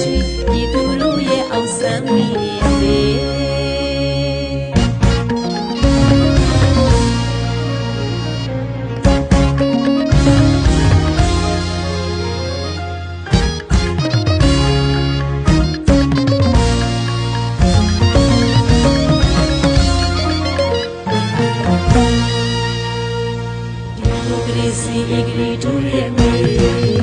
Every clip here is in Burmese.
ချီဤသူတို့ရဲ့အောင်စမ်းမိလေဒီမိုကရေစီအင်္ဂလိပ်တို့ရဲ့မေ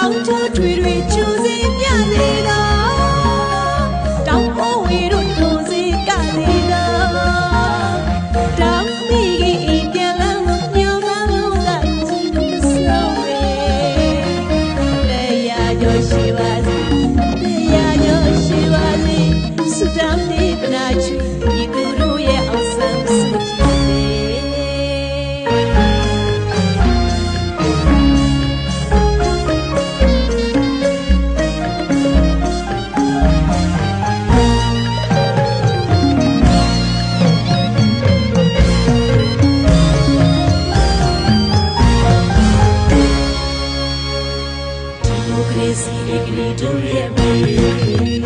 ကောင်းချွေတွေချူစင်ပြနေတာ you Si le grito bienvenido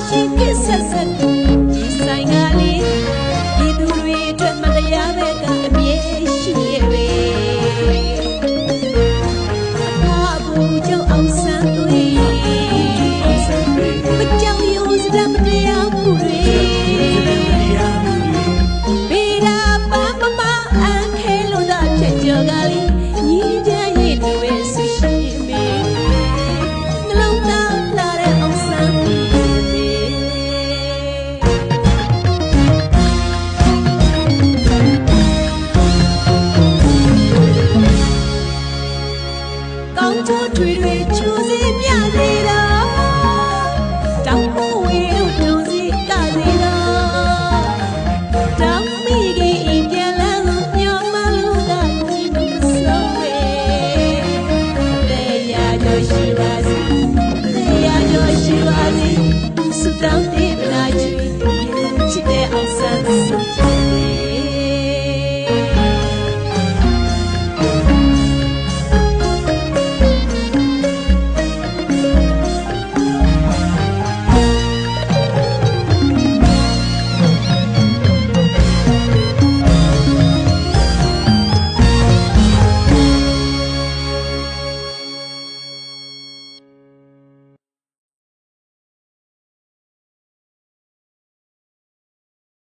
عيشي قصصك ကောင်းချိုးထွေထွေချိုးစင်းမြသေးတာ